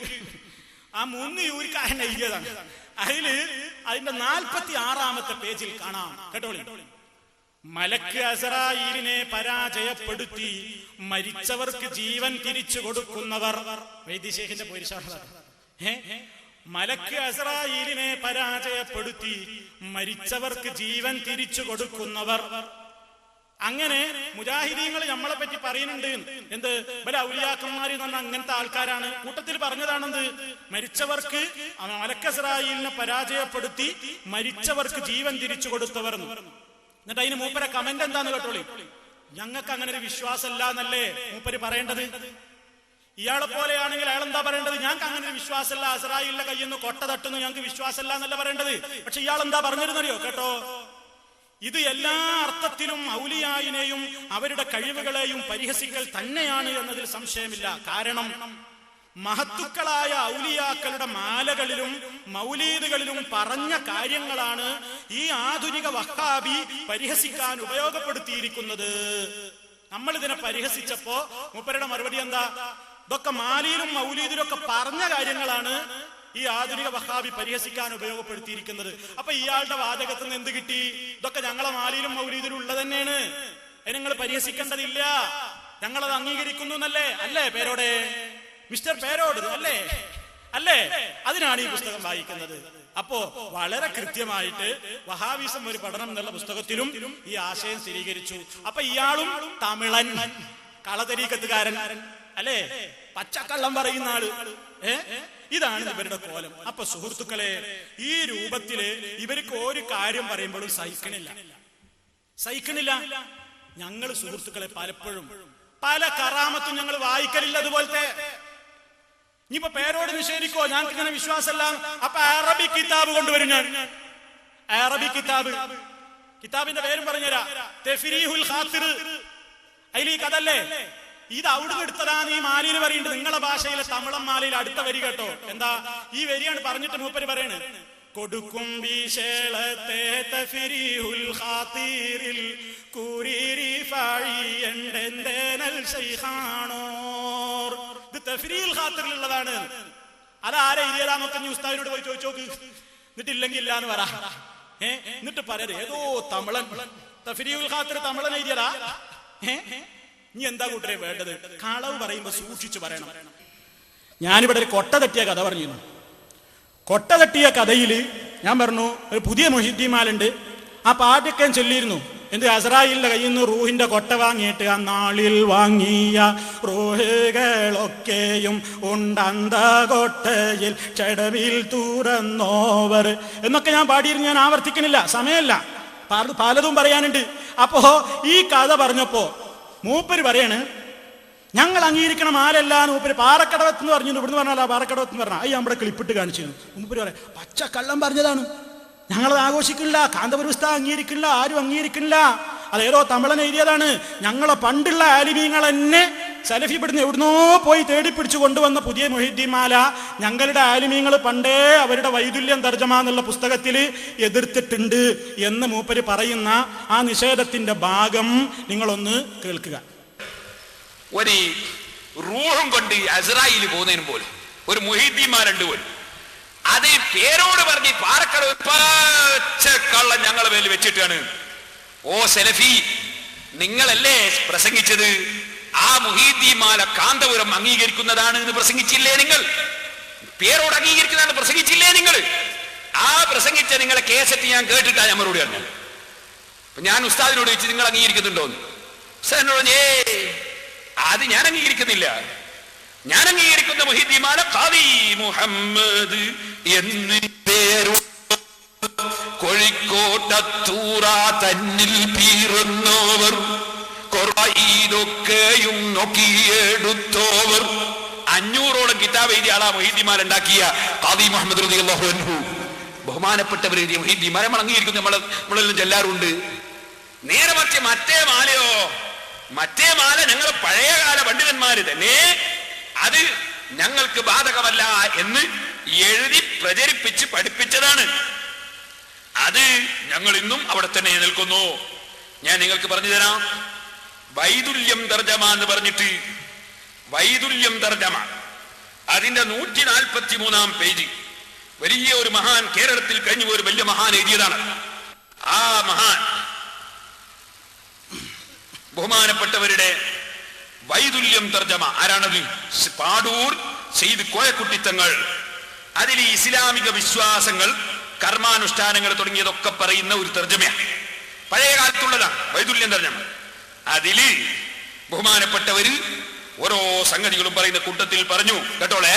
ആ മുന്നിയൂരിക്കാരൻ എഴുതിയതാണ്. അതിൽ അതിന്റെ നാൽപ്പത്തി ആറാമത്തെ പേജിൽ കാണാം. കേട്ടോളി മലക്ക് അസറായിലിനെ പരാജയപ്പെടുത്തി മരിച്ചവർക്ക് ജീവൻ തിരിച്ചു കൊടുക്കുന്നവർ. വൈദ്യശേഖന്റെ മലക്ക് അസറായിലിനെ പരാജയപ്പെടുത്തി മരിച്ചവർക്ക് ജീവൻ തിരിച്ചു കൊടുക്കുന്നവർ. അങ്ങനെ മുജാഹിദീങ്ങൾ നമ്മളെ പറ്റി പറയുന്നുണ്ട്. എന്ത്? ഇവരെ ഔലിയാക്കന്മാര് എന്ന് അങ്ങനത്തെ ആൾക്കാരാണ്. കൂട്ടത്തിൽ പറഞ്ഞതാണെന്ത്? മരിച്ചവർക്ക് മലക്കസറായിലിനെ പരാജയപ്പെടുത്തി മരിച്ചവർക്ക് ജീവൻ തിരിച്ചു കൊടുത്തവർ എന്നിട്ട് അതിന് മൂപ്പരെ കമന്റ് എന്താന്ന് കേട്ടോളി? ഞങ്ങൾക്ക് അങ്ങനെ ഒരു വിശ്വാസമല്ല എന്നല്ലേ മൂപ്പര് പറയേണ്ടത്? ഇയാളെ പോലെയാണെങ്കിൽ അയാൾ എന്താ പറയേണ്ടത്? ഞങ്ങൾക്ക് അങ്ങനെ ഒരു വിശ്വാസമല്ല. അസറായിലിന്റെ കയ്യിൽ നിന്ന് കൊട്ട തട്ടുന്നു. ഞങ്ങൾക്ക് വിശ്വാസമല്ല എന്നല്ല പറയേണ്ടത്. പക്ഷെ ഇയാൾ എന്താ പറഞ്ഞിരുന്നറിയോ? കേട്ടോ? ഇത് എല്ലാ അർത്ഥത്തിലും ഔലിയായിനെയും അവരുടെ കഴിവുകളെയും പരിഹസിക്കൽ തന്നെയാണ് എന്നതിൽ സംശയമില്ല. കാരണം മഹത്തുക്കളായ ഔലിയാക്കളുടെ മാലകളിലും മൗലീദുകളിലും പറഞ്ഞ കാര്യങ്ങളാണ് ഈ ആധുനിക വഹാബി പരിഹസിക്കാൻ ഉപയോഗപ്പെടുത്തിയിരിക്കുന്നത്. നമ്മൾ ഇതിനെ പരിഹസിച്ചപ്പോ മൂപ്പരുടെ മറുപടി എന്താ? ഇതൊക്കെ മാലിയിലും മൗലീദിലും ഒക്കെ പറഞ്ഞ കാര്യങ്ങളാണ്. ഈ ആധുനിക വഹാബി പരിഹസിക്കാൻ ഉപയോഗപ്പെടുത്തിയിരിക്കുന്നത്. അപ്പൊ ഇയാളുടെ വാചകത്തിൽ നിന്ന് എന്ത് കിട്ടി? ഇതൊക്കെ ഞങ്ങളെ മാലിയിലും മൗലീദിലും ഉള്ളത് തന്നെയാണ്. നിങ്ങൾ പരിഹസിക്കേണ്ടതില്ല. ഞങ്ങളത് അംഗീകരിക്കുന്നു എന്നല്ലേ? അല്ലേ പേരോടെ? മിസ്റ്റർ പേരോട് അല്ലേ? അല്ലേ? അതിനാണ് ഈ പുസ്തകം വായിക്കുന്നത്. അപ്പോ വളരെ കൃത്യമായിട്ട് വഹാബിസം ഒരു പഠനം എന്നുള്ള പുസ്തകത്തിലും ഈ ആശയം സ്ഥിരീകരിച്ചു. അപ്പൊ ഇയാളും തമിഴൻ കളതരീക്കത്തുകാരൻ അല്ലേ? പച്ചക്കള്ളം പറയുന്ന ആൾ. ഏ? ഇതാണ് ഇവരുടെ കോലം. അപ്പൊ സുഹൃത്തുക്കളെ ഈ രൂപത്തിൽ ഇവർക്ക് ഒരു കാര്യം പറയുമ്പോഴും സഹിക്കണില്ല. സഹിക്കണില്ല. ഞങ്ങൾ സുഹൃത്തുക്കളെ പലപ്പോഴും പല കറാമത്തും ഞങ്ങൾ വായിക്കലില്ല അതുപോലത്തെ. ഇനിയിപ്പോ പേരോട് നിഷേധിക്കോ ഞങ്ങൾക്ക് ഇങ്ങനെ വിശ്വാസമല്ല. അപ്പൊ അറബി കിതാബ് കൊണ്ടുവരും ഞാൻ. അറബി കിതാബ്. കിതാബിന്റെ പേരും പറഞ്ഞുതരാ. അതിൽ ഈ കഥല്ലേ ഇത് അവിടുന്ന് എടുത്തതാണ് ഈ മാലിയിൽ പറയുന്നത് നിങ്ങളെ ഭാഷയിലെ തമിളം മാലിയിൽ അടുത്ത വരി കേട്ടോ. എന്താ? ഈ വരിയാണ് പറഞ്ഞിട്ട് മൂപ്പര് പറയണ് കൊടുക്കും വീശേളത്തെ തഫിരീഹുൽ ഖാത്തിറിൽ കൂരീരി ഫാഴിയണ്ടെന്തേനൽ ശൈഖാണോർ ഇത് തഫ്രീൽ ഖാത്തിറിലുള്ളതാണ് അതാരെ ഇരിയതാന്നൊക്കെ നീ ഉസ്താദിനോട് പോയി ചോദിച്ചോക്ക് എന്നിട്ട് ഇല്ലെങ്കിൽ ഇല്ല എന്ന് പറ എന്നിട്ട് പറയരുത്. ഏതോ തമിളൻ. തഫ്രീൽ ഖാത്തിർ തമിളൻ എഴുതിയതാ നീ എന്താ കൂട്ടരെ വേണ്ടത്? കളവ് പറയുമ്പോ സൂക്ഷിച്ചു പറയണം. ഞാനിവിടെ ഒരു കൊട്ട തട്ടിയ കഥ പറഞ്ഞിരുന്നു. കൊട്ട തട്ടിയ കഥയിൽ ഞാൻ പറഞ്ഞു ഒരു പുതിയ മൊഹിദ്ദിമാലുണ്ട്. ആ പാട്ടൊക്കെ ചൊല്ലിയിരുന്നു. എന്ത് അസറായിലിന്റെ കയ്യിൽ നിന്ന് റൂഹിന്റെ കൊട്ട വാങ്ങിയിട്ട് ആ നാളിൽ വാങ്ങിയ റൂഹുകളൊക്കെയും ഉണ്ടന്ത കൊട്ടയിൽ ചടവിൽ തുറന്നോവർ. എന്നൊക്കെ ഞാൻ പാടിയിരുന്നു ഞാൻ ആവർത്തിക്കണില്ല സമയമല്ല. പല- പലതും പറയാനുണ്ട്. അപ്പോ ഈ കഥ പറഞ്ഞപ്പോ മൂപ്പര് പറയാണ് ഞങ്ങൾ അംഗീകരിക്കണം ആരല്ല മൂപ്പര് പാറക്കടവത്ത് എന്ന് പറഞ്ഞു ഇവിടുന്ന് പറഞ്ഞാൽ പാറക്കടവത്ത് എന്ന് പറഞ്ഞാൽ അയ്യ നമ്മുടെ ക്ലിപ്പിട്ട് കാണിച്ചു മൂപ്പര് പറയാം പച്ച കള്ളം പറഞ്ഞതാണ്. ഞങ്ങളത് ആഘോഷിക്കില്ല കാന്തപുരസ്ഥ അംഗീകരിക്കില്ല ആരും അംഗീകരിക്കില്ല. അതേതോ തമിഴൻ എഴുതിയതാണ്. ഞങ്ങളെ പണ്ടുള്ള ആലിമീങ്ങൾ തന്നെ സലഫി ഇവിടുന്ന് എവിടുന്നോ പോയി തേടിപ്പിടിച്ചു കൊണ്ടുവന്ന പുതിയ മൊഹിദ്ദീമാല ഞങ്ങളുടെ ആലിമീങ്ങൾ പണ്ടേ അവരുടെ വൈതുല്യം തർജമ എന്നുള്ള പുസ്തകത്തിൽ എതിർത്തിട്ടുണ്ട് എന്ന് മൂപ്പര് പറയുന്ന ആ നിഷേധത്തിന്റെ ഭാഗം നിങ്ങളൊന്ന് കേൾക്കുക. ഒരു റൂഹം കൊണ്ട് അസറായിൽ പോകുന്നതിന് പോലും ഒരു മുഹീദ്ദീന്മാരുണ്ട് പോലും. അത് പേരോട് പറഞ്ഞ് പാറക്കടവ് പച്ചക്കള്ളം മേൽ വെച്ചിട്ടാണ്. ഓ സെലഫി നിങ്ങളല്ലേ പ്രസംഗിച്ചത്? ആ മുഹീദ്ദീമാല കാന്തപുരം അംഗീകരിക്കുന്നതാണ് എന്ന് പ്രസംഗിച്ചില്ലേ നിങ്ങൾ? പേരോട് അംഗീകരിക്കുന്നതാണ് പ്രസംഗിച്ചില്ലേ നിങ്ങൾ? ആ പ്രസംഗിച്ച നിങ്ങളെ കേസറ്റ് ഞാൻ കേട്ടിട്ടാ ഞാൻ മറുപടി പറഞ്ഞു ഞാൻ ഉസ്താദിനോട് ചോദിച്ചു നിങ്ങൾ അംഗീകരിക്കുന്നുണ്ടോ ഉസ്താദിനോട് പറഞ്ഞു, ഏ അത് ഞാൻ അംഗീകരിക്കുന്നില്ല. ഞാൻ അംഗീകരിക്കുന്ന മുഹിദ്ദീമാല കവി മുഹമ്മദ് എന്ന് പേരു കോഴിക്കോട്ടത്തൂറ തന്നിൽ പീറുന്നവർ ഇതൊക്കെയും നോക്കിയെടുത്തോവർ. അഞ്ഞൂറോളം കിതാബ് എഴുതിയ ആളാ മൊഹീദ്ദിമാരുണ്ടാക്കിയ ഖാദി മുഹമ്മദ് ബഹുമാനപ്പെട്ടവർ എഴുതിയ മൊഹീദ്ദിമാരെ മടങ്ങിയിരിക്കുന്നു നമ്മളെ നമ്മളെല്ലാം ചെല്ലാറുണ്ട്. നേരെ മറിച്ച് മറ്റേ മാലയോ? മറ്റേ മാല ഞങ്ങൾ പഴയകാല പണ്ഡിതന്മാര് തന്നെ അത് ഞങ്ങൾക്ക് ബാധകമല്ല എന്ന് എഴുതി പ്രചരിപ്പിച്ച് പഠിപ്പിച്ചതാണ്. അത് ഞങ്ങൾ ഇന്നും അവിടെ തന്നെ നിൽക്കുന്നു. ഞാൻ നിങ്ങൾക്ക് പറഞ്ഞു തരാം. വൈദുല്യം തർജമ എന്ന് പറഞ്ഞിട്ട് വൈതുല്യം തർജമ അതിന്റെ നൂറ്റി നാൽപ്പത്തി മൂന്നാം പേജ്. വലിയ ഒരു മഹാൻ കേരളത്തിൽ കഴിഞ്ഞു ഒരു വലിയ മഹാൻ എഴുതിയതാണ്. ആ മഹാൻ ബഹുമാനപ്പെട്ടവരുടെ വൈതുല്യം തർജമ ആരാണത്? പാടൂർ സെയ്ത് കോയക്കുട്ടിത്തങ്ങൾ. അതിൽ ഇസ്ലാമിക വിശ്വാസങ്ങൾ കർമാനുഷ്ഠാനങ്ങൾ തുടങ്ങിയതൊക്കെ പറയുന്ന ഒരു തർജമയാണ് പഴയ കാലത്തുള്ളതാണ് വൈതുല്യം തർജമ. അതിൽ ബഹുമാനപ്പെട്ടവര് ഓരോ സംഗതികളും പറയുന്ന കൂട്ടത്തിൽ പറഞ്ഞു. കേട്ടോളെ?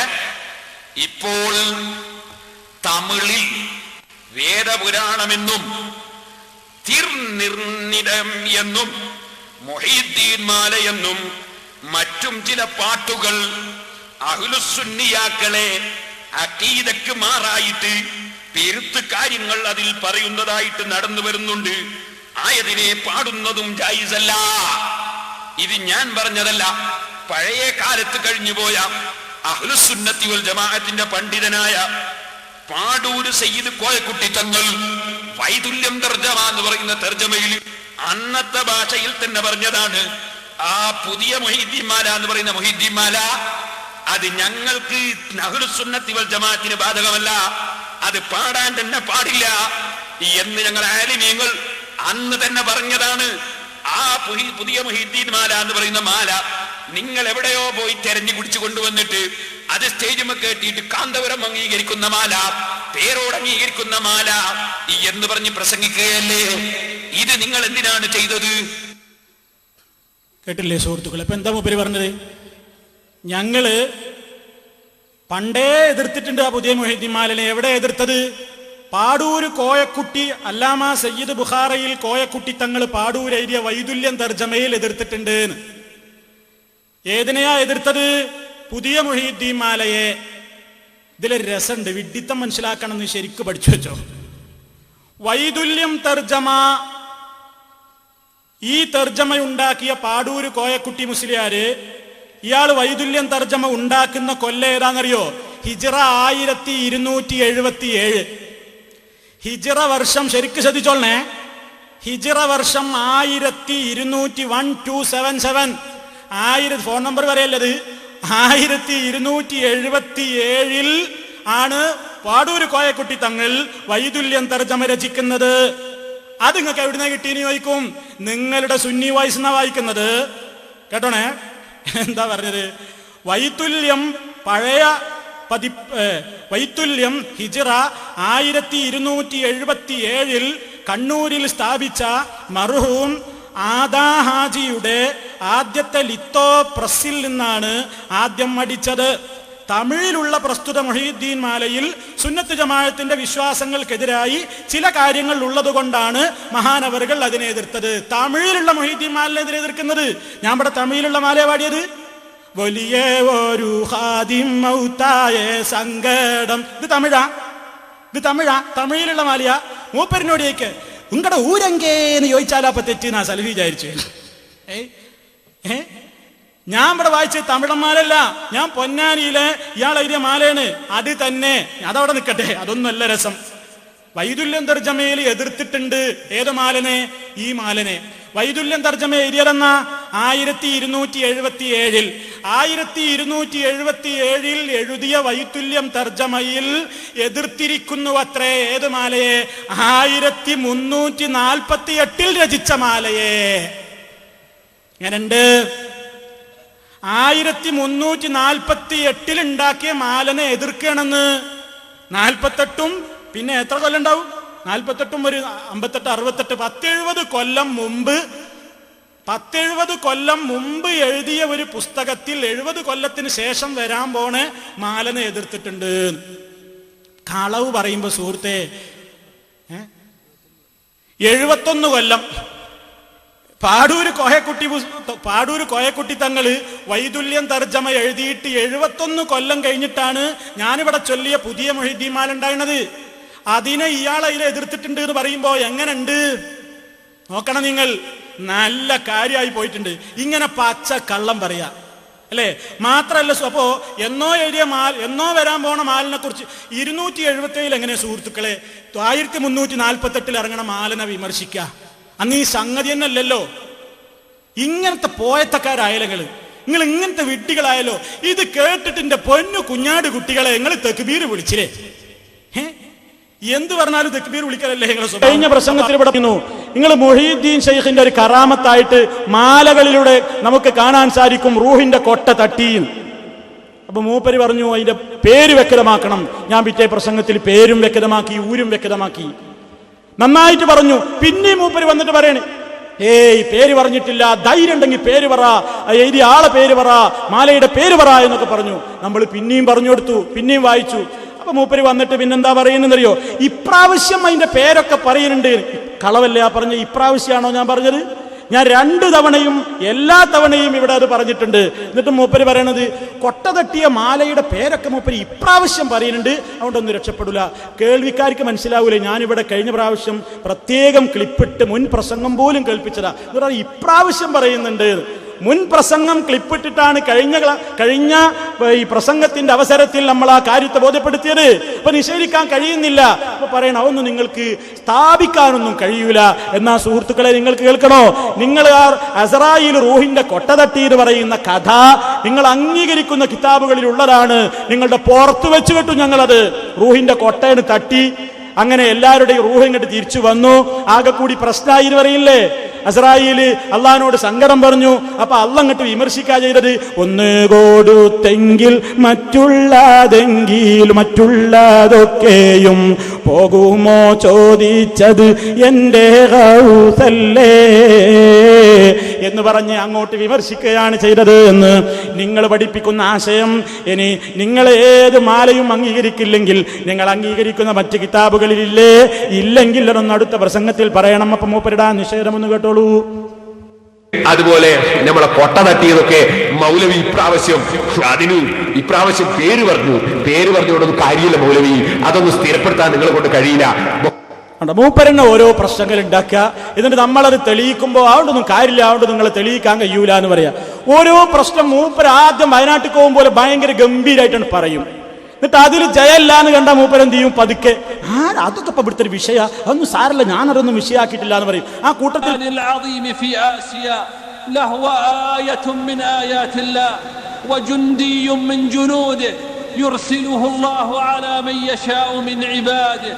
ഇപ്പോൾ തമിഴിൽ വേദപുരാണമെന്നും തിർനിർണിടം എന്നും മൊഹീദ്ദീൻ മാല എന്നും മറ്റും ചില പാട്ടുകൾ അഹുലുസുന്നിയാക്കളെ അക്കീതക്ക് മാറായിട്ട് പെരുത്ത് കാര്യങ്ങൾ അതിൽ പറയുന്നതായിട്ട് നടന്നു വരുന്നുണ്ട്. ആയതിനെ പാടുന്നതും ജായിസല്ല. ഇത് ഞാൻ പറഞ്ഞതല്ല. പഴയ കാലത്ത് കഴിഞ്ഞുപോയ അഹ്ലുസുന്നത്തി വൽ ജമാഅത്തിന്റെ പണ്ഡിതനായ പാടൂര് സയ്യിദ് കോയക്കുട്ടി തങ്ങൾ വൈതുല്യം തർജമ എന്ന് പറയുന്ന തർജമയിൽ അന്നത്തെ ഭാഷയിൽ തന്നെ പറഞ്ഞതാണ്. ആ പുതിയ മൊഹീദ്ദീമാല എന്ന് പറയുന്ന മൊഹീദ്ദീമാല അത് ഞങ്ങൾക്ക് നഹ്ലുസുന്നത്തി വൽ ജമാഅത്തിന് ബാധകമല്ല. അത് പാടാൻ തന്നെ പാടില്ല. എന്ന് ഞങ്ങൾ ആലിമീങ്ങൾ അന്ന് തന്നെ പറഞ്ഞതാണ് ആ പുതിയ മുഹീദ്ദീൻ മാല എന്ന് പറയുന്ന മാല നിങ്ങൾ എവിടെയോ പോയി തെരഞ്ഞു കുടിച്ചു കൊണ്ടുവന്നിട്ട് അത് സ്റ്റേജുമ കേട്ടിട്ട് കാന്തപുരം അംഗീകരിക്കുന്ന മാല പേരോട് അംഗീകരിക്കുന്ന മാല എന്ന് പറഞ്ഞ് പ്രസംഗിക്കുകയല്ലേ? ഇത് നിങ്ങൾ എന്തിനാണ് ചെയ്തത്? കേട്ടില്ലേ സുഹൃത്തുക്കൾ ഇപ്പൊ എന്താ മുപ്പര് പറഞ്ഞത്? ഞങ്ങൾ പണ്ടേ എതിർത്തിട്ടുണ്ട് ആ പുതിയ മൊഹീദ്ദിമാലിനെ എവിടെ എതിർത്തത്? പാടൂര് കോയക്കുട്ടി അല്ലാമ സയ്യിദ് ബുഖാറയിൽ കോയക്കുട്ടി തങ്ങൾ പാടൂർ എഴുതിയ വൈദുല്യം തർജമയിൽ എതിർത്തിട്ടുണ്ട് ഏതിനെയാ എതിർത്തത്? പുതിയ മൊഹീദ്ദീൻ മാലയെ ഇതിലെ രസമുണ്ട് വിഡിത്തം മനസ്സിലാക്കണം എന്ന് ശരിക്കും പഠിച്ചു വെച്ചോ. വൈദുല്യം തർജമ. ഈ തർജമ ഉണ്ടാക്കിയ പാടൂര് കോയക്കുട്ടി മുസ്ലിയാര് ഇയാൾ വൈദുല്യം തർജമ ഉണ്ടാക്കുന്ന കൊല്ല ഏതാണെന്നറിയോ? ഹിജറ ആയിരത്തി ഇരുന്നൂറ്റി എഴുപത്തി ഏഴ് ഹിജറ വർഷം ശരിക്ക് ശ്രദ്ധിച്ചോളണേ. ഹിജിറ വർഷം ആയിരത്തി ഇരുന്നൂറ്റി വൺ ടു സെവൻ സെവൻ. ആയിരത്തി ഫോൺ നമ്പർ പറയല്ലത്. ആയിരത്തി ഇരുന്നൂറ്റി എഴുപത്തി ഏഴിൽ ആണ് പാടൂര് കോയക്കുട്ടി തങ്ങൾ വൈതുല്യം തർജമ രചിക്കുന്നത്. അത് നിങ്ങൾക്ക് എവിടുന്ന കിട്ടിയെന്ന് ചോദിക്കും? നിങ്ങളുടെ സുന്നി വോയിസ് എന്നാ വായിക്കുന്നത്? കേട്ടോണേ? എന്താ പറഞ്ഞത്? വൈതുല്യം പഴയ പതി വൈത്തുല്യം ഹിജറ ആയിരത്തി ഇരുന്നൂറ്റി എഴുപത്തി ഏഴിൽ കണ്ണൂരിൽ സ്ഥാപിച്ച മർഹൂം ആദാ ഹാജിയുടെ ആദ്യത്തെ ലിത്തോ പ്രസ്സിൽ നിന്നാണ് ആദ്യം അടിച്ചത്. തമിഴിലുള്ള പ്രസ്തുത മൊഹീദ്ദീൻ മാലയിൽ സുന്നത്ത് ജമാഅത്തിന്റെ വിശ്വാസങ്ങൾക്കെതിരായി ചില കാര്യങ്ങൾ ഉള്ളതുകൊണ്ടാണ് മഹാനവറുകൾ അതിനെ എതിർത്തത്. തമിഴിലുള്ള മൊഹീദ്ദീൻ മാലിനെതിരെ എതിർക്കുന്നത്? ഞാൻ ഇവിടെ തമിഴിലുള്ള മാലയെ പാടിയത്. വലിയ ഒരു ഹാദിം മൗത്തായ സങ്കടം. ഇത് തമിഴാ? ഇത് തമിഴാ? തമിഴിലുള്ള മാലിയ? മൂപ്പരിനോട് ഉങ്ങടെ ഊരെങ്കേ എന്ന് ചോദിച്ചാലാ അപ്പൊ തെറ്റിന്നാ സലഫി വിചാരിച്ചു. ഏ? ഞാൻ ഇവിടെ വായിച്ച തമിഴന്മാരല്ല. ഞാൻ പൊന്നാനിയിലെ ഇയാൾ എഴുതിയ മാലയാണ്. അത് തന്നെ. അതവിടെ നിൽക്കട്ടെ. അതൊന്നല്ല രസം. വൈദുല്യം ദർജമയിൽ എതിർത്തിട്ടുണ്ട്. ഏത് മാലനെ? ഈ മാലനെ. വൈദുല്യം തർജമ എഴുതിയതെന്ന ആയിരത്തി ഇരുന്നൂറ്റി എഴുപത്തി ഏഴിൽ ആയിരത്തി ഇരുന്നൂറ്റി എഴുപത്തി ഏഴിൽ എഴുതിയ വൈതുല്യം തർജമയിൽ എതിർത്തിരിക്കുന്നു അത്രേ ഏത് മാലയെ? ആയിരത്തി മുന്നൂറ്റി നാൽപ്പത്തി എട്ടിൽ രചിച്ച മാലയെ. ഞാനുണ്ട് ആയിരത്തി മുന്നൂറ്റി നാൽപ്പത്തി എട്ടിൽ ഉണ്ടാക്കിയ മാലനെ എതിർക്കണമെന്ന് നാൽപ്പത്തെട്ടും പിന്നെ എത്ര കൊല്ലം ഉണ്ടാവും? നാൽപ്പത്തെട്ടും ഒരു അമ്പത്തെട്ട് അറുപത്തെട്ട് പത്തെഴുപത് കൊല്ലം മുമ്പ് പത്തെഴുപത് കൊല്ലം മുമ്പ് എഴുതിയ ഒരു പുസ്തകത്തിൽ എഴുപത് കൊല്ലത്തിന് ശേഷം വരാൻ പോണ മാലനെ എതിർത്തിട്ടുണ്ട്. കളവ് പറയുമ്പോ സുഹൃത്തെ? എഴുപത്തൊന്ന് കൊല്ലം. പാടൂര് കോയക്കുട്ടി പാടൂര് കോയക്കുട്ടി തങ്ങൾ വൈതുല്യം തർജമ എഴുതിയിട്ട് എഴുപത്തൊന്ന് കൊല്ലം കഴിഞ്ഞിട്ടാണ് ഞാനിവിടെ ചൊല്ലിയ പുതിയ മൊഹിദ്ദീമാല ഉണ്ടായിരുന്നത് അതിനെ ഇയാൾ അതിനെ എതിർത്തിട്ടുണ്ട് എന്ന് പറയുമ്പോ എങ്ങനുണ്ട് നോക്കണം നിങ്ങൾ. നല്ല കാര്യമായി പോയിട്ടുണ്ട്. ഇങ്ങനെ പച്ച കള്ളം പറയാ. അല്ലേ? മാത്രല്ല അപ്പോ എന്നോ എഴുതിയ മാൽ എന്നോ വരാൻ പോണ മാലിനെ കുറിച്ച് ഇരുന്നൂറ്റി എഴുപത്തി ഏഴിൽ എങ്ങനെ സുഹൃത്തുക്കളെ? ആയിരത്തി മുന്നൂറ്റി നാൽപ്പത്തി എട്ടിൽ ഇറങ്ങണ മാലിനെ വിമർശിക്ക. അന്ന് ഈ സംഗതി തന്നെ അല്ലല്ലോ. ഇങ്ങനത്തെ പോയത്തക്കാരായാലോ നിങ്ങൾ നിങ്ങൾ ഇങ്ങനത്തെ വിഡ്ഢികളായാലോ ഇത് കേട്ടിട്ട് എന്റെ പൊന്നു കുഞ്ഞാട് കുട്ടികളെ നിങ്ങൾ തെക്കുബീർ വിളിച്ചില്ലേ? ഹേ? എന്ത് പറഞ്ഞാലും തെക്കുബീർ വിളിക്കലല്ലേ നിങ്ങൾ കഴിഞ്ഞ പ്രസംഗത്തിൽ ഇവിടെ നിങ്ങൾ മൊഹീദ്ദീൻ ഷെയ്ഖിന്റെ ഒരു കറാമത്തായിട്ട് മാലകളിലൂടെ നമുക്ക് കാണാൻ സാധിക്കും റൂഹിന്റെ കൊട്ട തട്ടിയും അപ്പൊ മൂപ്പര് പറഞ്ഞു അതിന്റെ പേര് വ്യക്തമാക്കണം. ഞാൻ പിറ്റേ പ്രസംഗത്തിൽ പേരും വ്യക്തമാക്കി ഊരും വ്യക്തമാക്കി. നന്നായിട്ട് പറഞ്ഞു. പിന്നെ മൂപ്പര് വന്നിട്ട് പറയണേ ഏയ് പേര് പറഞ്ഞിട്ടില്ല. ധൈര്യം ഉണ്ടെങ്കിൽ പേര് പറ. എഴുതിയ ആളെ പേര് പറ. മാലയുടെ പേര് പറ എന്നൊക്കെ പറഞ്ഞു. നമ്മൾ പിന്നെയും പറഞ്ഞു കൊടുത്തു പിന്നെയും വായിച്ചു. അപ്പൊ മൂപ്പര് വന്നിട്ട് പിന്നെന്താ പറയുന്നറിയോ ഇപ്രാവശ്യം അതിന്റെ പേരൊക്കെ പറയുന്നുണ്ട്. കളവല്ലേ ആ പറഞ്ഞ ഇപ്രാവശ്യമാണോ ഞാൻ പറഞ്ഞത്? ഞാൻ രണ്ടു തവണയും എല്ലാ തവണയും ഇവിടെ അത് പറഞ്ഞിട്ടുണ്ട്. എന്നിട്ട് മൂപ്പര് പറയണത് കൊട്ട തട്ടിയ മാലയുടെ പേരൊക്കെ മൂപ്പര് ഇപ്രാവശ്യം പറയുന്നുണ്ട്. അതുകൊണ്ടൊന്നും രക്ഷപ്പെടില്ല കേൾവിക്കാർക്ക് മനസ്സിലാവൂലെ ഞാനിവിടെ കഴിഞ്ഞ പ്രാവശ്യം പ്രത്യേകം ക്ലിപ്പിട്ട് മുൻ പ്രസംഗം പോലും കേൾപ്പിച്ചതാ. ഇവർ ഇപ്രാവശ്യം പറയുന്നുണ്ട്. മുൻ പ്രസംഗം ക്ലിപ്പിട്ടിട്ടാണ് കഴിഞ്ഞ കഴിഞ്ഞ ഈ പ്രസംഗത്തിന്റെ അവസരത്തിൽ നമ്മൾ ആ കാര്യത്തെ ബോധ്യപ്പെടുത്തിയത്. അപ്പൊ നിഷേധിക്കാൻ കഴിയുന്നില്ല. അപ്പൊ പറയണം അതൊന്നും നിങ്ങൾക്ക് സ്ഥാപിക്കാനൊന്നും കഴിയൂല എന്നാ സുഹൃത്തുക്കളെ നിങ്ങൾക്ക് കേൾക്കണോ? നിങ്ങൾ ആ അസറായിൽ റൂഹിന്റെ കൊട്ട തട്ടി എന്ന് പറയുന്ന കഥ നിങ്ങൾ അംഗീകരിക്കുന്ന കിതാബുകളിൽ ഉള്ളതാണ്. നിങ്ങളുടെ പുറത്തു വെച്ച് കിട്ടും ഞങ്ങളത്. റൂഹിന്റെ കൊട്ടയാണ് തട്ടി. അങ്ങനെ എല്ലാവരുടെയും റൂഹ് ഇങ്ങോട്ട് തിരിച്ചു വന്നു. ആകെ കൂടി പ്രശ്നമായി എന്ന് അസറായിൽ അള്ളഹാനോട് സങ്കടം പറഞ്ഞു. അപ്പൊ അള്ള അങ്ങോട്ട് വിമർശിക്കാ ചെയ്തത് ഒന്ന് കൊടുത്തെങ്കിൽ മറ്റുള്ളതെങ്കിൽ മറ്റുള്ളതൊക്കെയും പോകുമോ ചോദിച്ചത് എന്റെ ഹൗസല്ലേ എന്ന് പറഞ്ഞ് അങ്ങോട്ട് വിമർശിക്കുകയാണ് ചെയ്തത് എന്ന് നിങ്ങൾ പഠിപ്പിക്കുന്ന ആശയം. ഇനി നിങ്ങൾ ഏത് മാലയും അംഗീകരിക്കില്ലെങ്കിൽ നിങ്ങൾ അംഗീകരിക്കുന്ന മറ്റ് കിതാബുകളിലില്ലേ? ഇല്ലെങ്കിൽ അതൊന്ന് അടുത്ത പ്രസംഗത്തിൽ പറയണം. അപ്പം മൂപ്പരുടെ ആ നിഷേധം ഒന്ന് കേട്ടോളൂ അതുപോലെ നമ്മളെ കൊട്ട തട്ടിയതൊക്കെ മൗലവി ഇപ്രാവശ്യം അതിന് ഇപ്രാവശ്യം പേര് പറഞ്ഞു. പേര് പറഞ്ഞുകൊണ്ടൊന്നും കാര്യമില്ല മൗലവി. അതൊന്നും സ്ഥിരപ്പെടുത്താൻ നിങ്ങളെ കൊണ്ട് കഴിയില്ല. മൂപ്പരന്നെ ഓരോ പ്രശ്നങ്ങൾ ഉണ്ടാക്കുക. എന്നിട്ട് നമ്മളത് തെളിയിക്കുമ്പോൾ അതുകൊണ്ടൊന്നും കാര്യമില്ല. അതുകൊണ്ട് നിങ്ങൾ തെളിയിക്കാൻ കഴിയൂല എന്ന് പറയാ. ഓരോ പ്രശ്നം മൂപ്പർ ആദ്യം വയനാട്ടിൽ പോകുമ്പോൾ ഭയങ്കര ഗംഭീരമായിട്ടാണ് പറയും. എന്നിട്ട് അതിൽ ജയല്ല എന്ന് കണ്ട മൂപ്പർ എന്ത് ചെയ്യും പതുക്കെ ആ അതൊക്കെ ഇപ്പൊ ഇവിടുത്തെ ഒരു വിഷയ അതൊന്നും സാരല്ല ഞാനതൊന്നും വിഷയാക്കിയിട്ടില്ല എന്ന് പറയും ആ കൂട്ടത്തിൽ القرآن العظيم في آسيا لهو آية من آيات الله وجندي من جنوده يرسله الله على من يشاء من عباده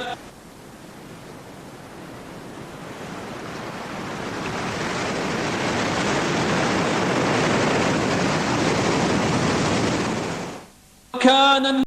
كان